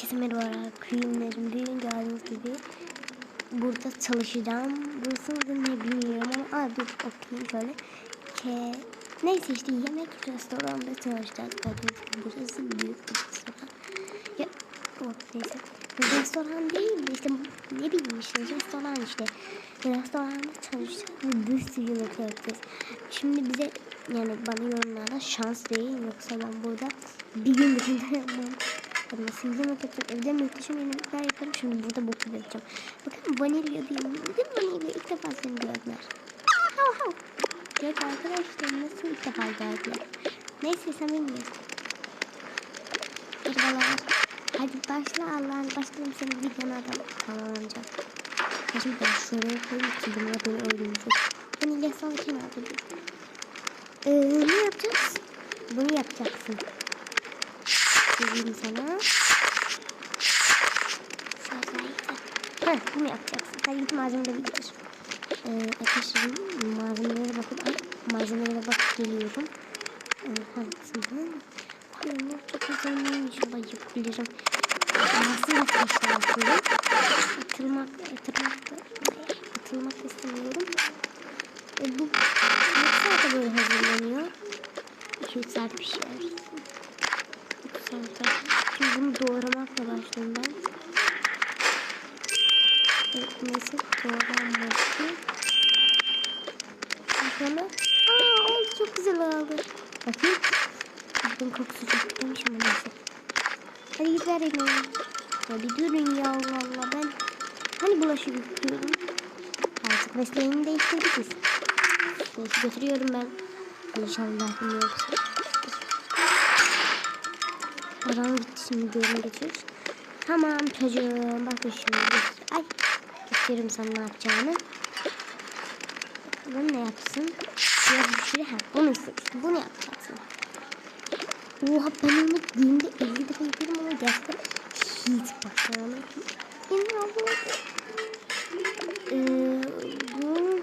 Herkese merhaba Queen'lerim. Bugün gördüğünüz gibi burada çalışacağım. Burası da ne bilmiyorum ama dur okuyayım şöyle. Ke... Neyse işte yemek restoranda çalışacağız. Gördüğünüz gibi burası büyük bir restoran. Ya, oh, neyse. Restoran değil de işte ne bileyim işte restoran işte. Restoranda çalışacağız ve bir sürü yemek yapacağız. Şimdi bize yani bana yorumlarda şans değil yoksa ben burada bir gün bütünde yapmam. Hadi nasıl yemek yapacak evde muhteşem yemekler yaparım şimdi burada bok yapacağım. Bakın vanilya diyeyim. Neden vanilya ilk defa seni gördüler. Hav hav. Evet arkadaşlar nasıl ilk defa gördüler. Neyse sen bilmiyorsun. Merhabalar. Hadi başla Allah'ın başlayayım senin videona da tamamlanacak. Şimdi ben şuraya koyayım ki bunlar beni öldürecek. Vanilya sal kenarda dur. Ee, ne yapacağız? Bunu yapacaksın. Söyleyeyim sana. Heh, bunu yapacaksın. Hadi git malzemeleri getir. Ee, arkadaşlar malzemelere bakıp ay, malzemelere bakıp geliyorum. Ee, hangisini? Güzel inşallah yapabilirim. Aslında arkadaşlar aslında. Atılmak, atılmak atılmak da istemiyorum. E, bu kaç saate böyle hazırlanıyor? 2-3 saat pişer. 3 saate. Şimdi bunu doğramakla başlayayım ben. Neyse doğranması. Sonra aa oldu çok güzel oldu. Bakayım. Bunun kokusu çok güzelmiş ama neyse. Hadi git ver elini. Ya bir durun ya Allah Allah ben hani bulaşık yıkıyorum. Artık mesleğini değiştirdik biz. Neyse götürüyorum ben. İnşallah yoksa. Oran gitti şimdi görün geçiyoruz. Tamam çocuğum bakın şimdi. Ay gösteririm sana ne yapacağını. Bakalım ne yapsın. Biraz bir şey ha bunu işte bunu yapacaksın. Oha ben onu günde 50 defa yapıyorum ama gerçekten hiç başaramadım. İnanılmaz. Ee, bu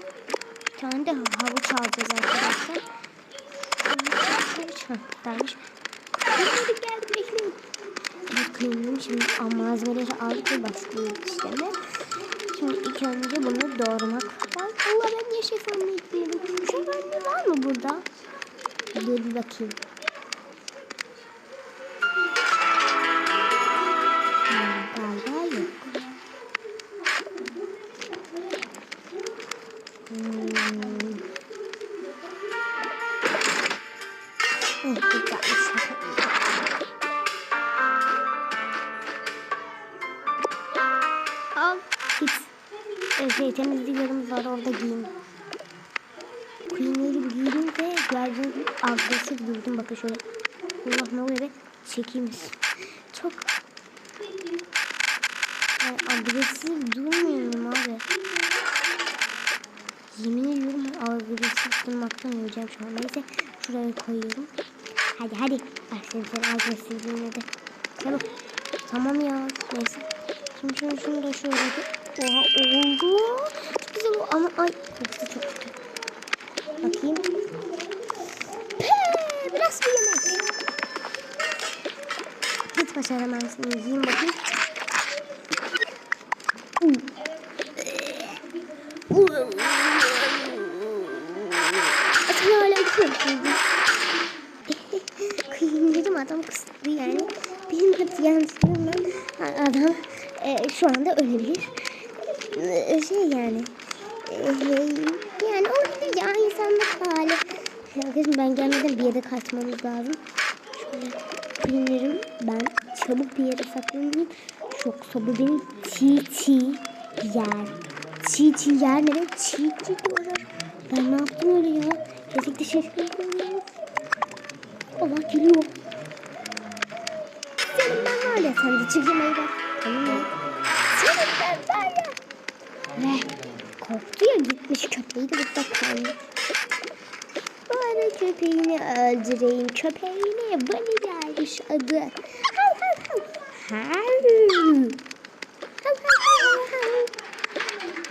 bir tane de havuç alacağız arkadaşlar. Havuç heh, dermiş. Hadi geldi bekleyin. Evet kıyımım şimdi malzemeleri aldık ve başlıyoruz işleme. Şimdi ilk önce bunu doğramak var. Allah ben niye şefanlı ekmeğim? Şefanlı var mı burada? Dur bir bakayım. Hmm. Hmm. Gibi agresif durdum. Bakın şöyle. Allah ne oluyor be? Çekeyim. Çok yani agresif durmuyorum abi. Yemin ediyorum agresif durmaktan öleceğim şu an. Neyse şuraya koyuyorum. Hadi hadi. Başlayalım sen agresifliğine de. Çabuk. Tamam ya. Neyse. Şimdi şunu, şunu da şöyle. Oha oldu. Çok güzel oldu ama ay kokusu çok kötü. Bakayım. Bir yemek. Hiç başaramazsın. Yiyeyim bakayım. Hmm. Selamünaleyküm. Kıyım adam kısıtlı yani. Benim hadi yanlışlığımla adam e, şu anda ölebilir. E, şey yani. E, yani olabilir ya insanlık hali. Arkadaşım ben gelmeden bir yere kaçmamız lazım. Şöyle bilmiyorum ben çabuk bir yere saklanayım. Yoksa bu beni çiğ çiğ yer. Çiğ çiğ yer ne? Çiğ çiğ diyorlar. Ben ne yaptım öyle ya? Kesinlikle şaşırdım. Allah geliyor. Senin ben var ya sen de. Tamam mı? Senin ben var ya. Ve korktu ya gitmiş köpeği de burada kalmış. Köpeğini öldüreyim. Köpeğini Vanilla'ymış adı. Hav hav hav. Hav. Hav hav hav.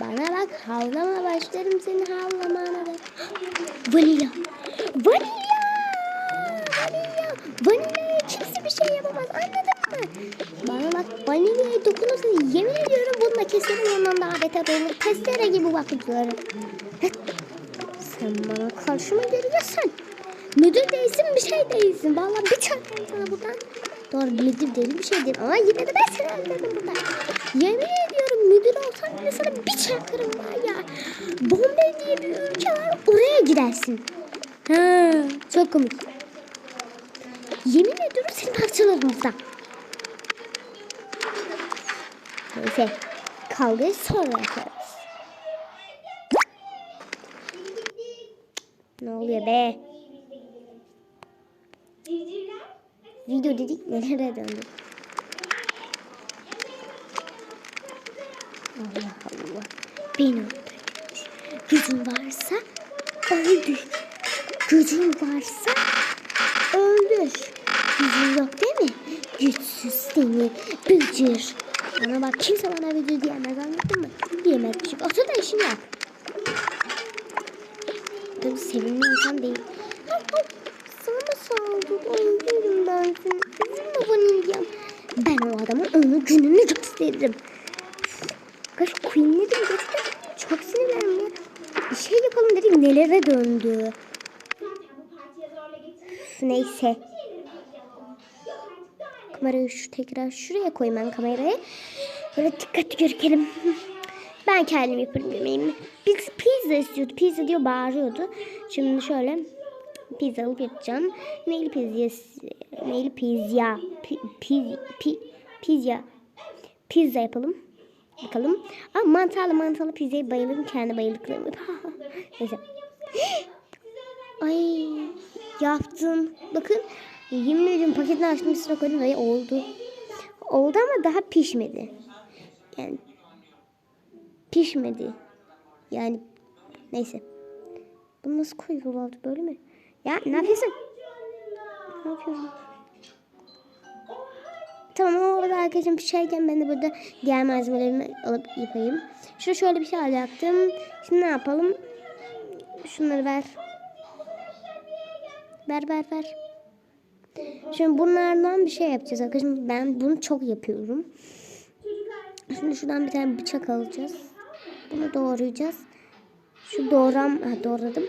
Bana bak havlama başlarım senin havlamana da. Vanilla. Vanilla. Vanilla. Vanilla'ya kimse bir şey yapamaz anladın mı? Bana bak bak vanilyaya dokunursa yemin ediyorum bununla keserim ondan daha beter olur. Testere gibi bakıcıları. Sen bana karşı mı geliyorsun? Müdür değilsin bir şey değilsin. Vallahi bir çarpayım sana buradan. Doğru müdür değil bir şey değil ama yine de ben seni öldürdüm buradan. Yemin ediyorum müdür olsan bile sana bir çarparım var ya. Bombay diye bir ülke var oraya gidersin. Ha, çok komik. Yemin ediyorum seni parçalarım burada. Neyse kavgayı sonra yaparız. Ne oluyor be? Video dedik nelere döndü. Allah Allah. Beni öldürmüş. Gücün varsa öldür. Gücün varsa öldür. Gücün yok değil mi? Güçsüz seni bücür. Bana bak kimse bana bücür diyemez anladın mı? Diyemez küçük. Otur da işini yap. Tabii sevimli insan değil. Au, au. Sana mı saldırdı? Öldürürüm ben seni. Üzülme vanilyam. Adamın onu gününü gösteririm. Kaç Queen dedim gerçekten çok sinirlendim ya. Bir şey yapalım dedik nelere döndü. Neyse. Kamerayı şu tekrar şuraya ben kamerayı. Böyle dikkatli görkelim. Ben kendim yaparım yemeğimi. Biz pizza istiyordu. Pizza diyor bağırıyordu. Şimdi şöyle pizza alıp yapacağım. Neyli pizza? Neyli pizza? Pi, pi, pi, pizza. Pizza yapalım. Bakalım. Ama mantarlı mantarlı pizzaya bayılırım. Kendi bayıldıklarımı. Neyse. Ay yaptım. Bakın yemin ediyorum paketini açtım üstüne koydum ve oldu. Oldu ama daha pişmedi. Yani pişmedi. Yani neyse. Bunu nasıl koyuyorlardı böyle mi? Ya ne yapıyorsun? Ne yapıyorum? Tamam orada arkadaşım pişerken ben de burada diğer malzemelerimi alıp yapayım. Şu şöyle bir şey alacaktım. Şimdi ne yapalım? Şunları ver. Ver ver ver. Şimdi bunlardan bir şey yapacağız arkadaşım. Ben bunu çok yapıyorum. Şimdi şuradan bir tane bıçak alacağız. Bunu doğrayacağız. Şu doğram, ha, doğradım.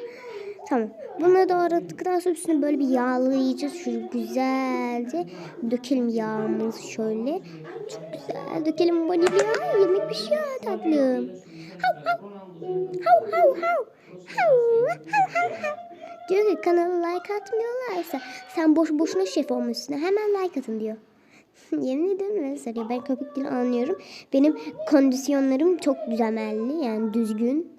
Tamam. Bunu doğradıktan sonra üstüne böyle bir yağlayacağız. Şöyle güzelce dökelim yağımızı şöyle. Çok güzel dökelim vanilya. Yemek pişiyor tatlım. Hav hav. Hav hav hav. Hav hav hav hav. Diyor ki kanala like atmıyorlarsa sen boş boşuna şef olmuşsun. Hemen like atın diyor. Yemin ederim öyle söylüyor. Ben köpek dili anlıyorum. Benim kondisyonlarım çok düzenli yani düzgün.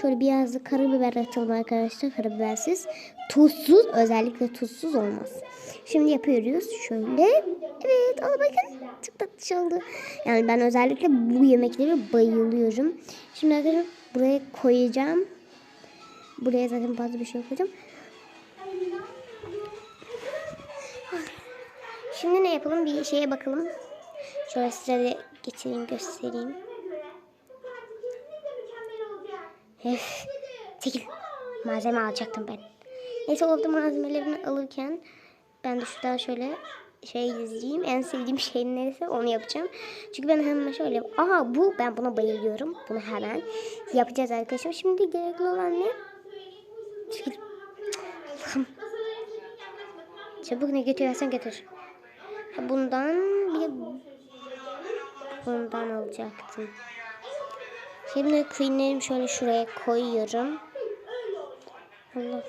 Şöyle biraz da karabiber atalım arkadaşlar. Karabibersiz. Tuzsuz özellikle tuzsuz olmaz. Şimdi yapıyoruz. Şöyle. Evet al bakın. Çok tatlış oldu. Yani ben özellikle bu yemeklere bayılıyorum. Şimdi arkadaşlar buraya koyacağım. Buraya zaten fazla bir şey koyacağım. Şimdi ne yapalım? Bir şeye bakalım. Şöyle size de getireyim göstereyim. Öf, çekil. Malzeme alacaktım ben. Neyse orada malzemelerimi alırken ben de şuradan şöyle şey izleyeyim. En sevdiğim şey neyse onu yapacağım. Çünkü ben hemen şöyle aha bu ben buna bayılıyorum. Bunu hemen yapacağız arkadaşlar. Şimdi gerekli olan ne? Çekil. Çabuk ne götürürsen götür. Bundan bir bundan alacaktım. Şimdi queenlerimi şöyle şuraya koyuyorum. Allah.